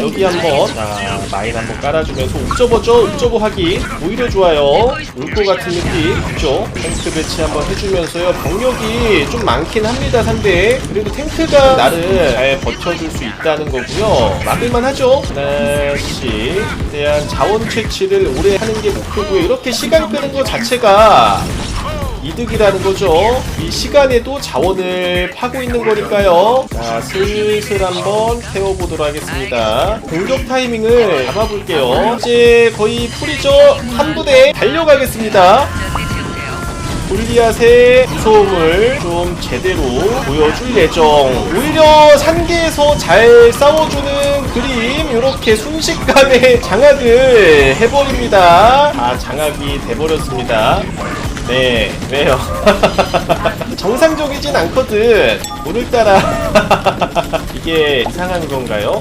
여기 한번 자 마인 한번 깔아주면서 옵저버죠? 옵저버 하기 오히려 좋아요. 올것 같은 느낌. 그죠 탱크 배치 한번 해주면서요. 병력이 좀 많긴 합니다 상대. 그래도 탱크가 나를 잘 버텨줄 수 있다는 거고요. 막을만 하죠? 하나씩. 대한 자원 채취를 오래 하는 게 목표고요. 이렇게 시간 끄는 것 자체가 이득이라는 거죠. 이 시간에도 자원을 파고 있는 거니까요. 자, 슬슬 한번 태워보도록 하겠습니다. 공격 타이밍을 잡아볼게요. 이제 거의 풀이죠. 한 부대 달려가겠습니다. 골리앗의 무서움을 좀 제대로 보여줄 예정. 오히려 산계에서 잘 싸워주는 그림, 이렇게 순식간에 장악을 해버립니다. 아, 장악이 돼버렸습니다. 네, 왜요? 정상적이진 않거든. 오늘따라 이게 이상한 건가요?